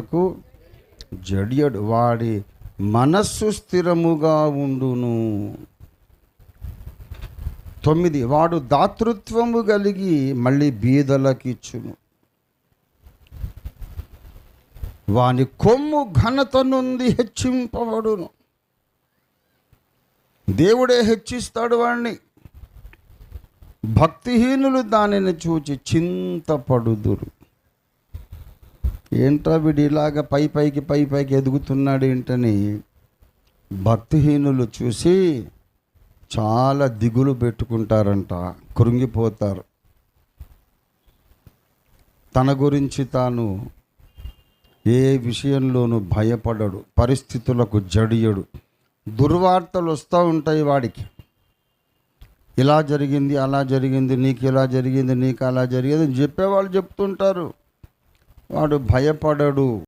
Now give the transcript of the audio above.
కు జడియడు. వాడి మనస్సు స్థిరముగా ఉండును. తొమ్మిది వాడు దాతృత్వము కలిగి మళ్ళీ బీదలకిచ్చును. వాని కొమ్ము ఘనత నుండి హెచ్చింపబడును. దేవుడే హెచ్చిస్తాడు వాణ్ణి. భక్తిహీనులు దానిని చూచి చింతపడుదురు. ఏంట్రా వీడు ఇలాగ పై పైకి పై పైకి ఎదుగుతున్నాడు ఏంటని భక్తిహీనులు చూసి చాలా దిగులు పెట్టుకుంటారంట కృంగిపోతారు. తన గురించి తాను ఏ విషయంలోనూ భయపడడు పరిస్థితులకు జడియడు. దుర్వార్తలు వస్తూ ఉంటాయి వాడికి. ఇలా జరిగింది అలా జరిగింది నీకు ఇలా జరిగింది నీకు అలా జరిగింది అని చెప్పేవాళ్ళు చెప్తుంటారు. వాడు భయపడడు.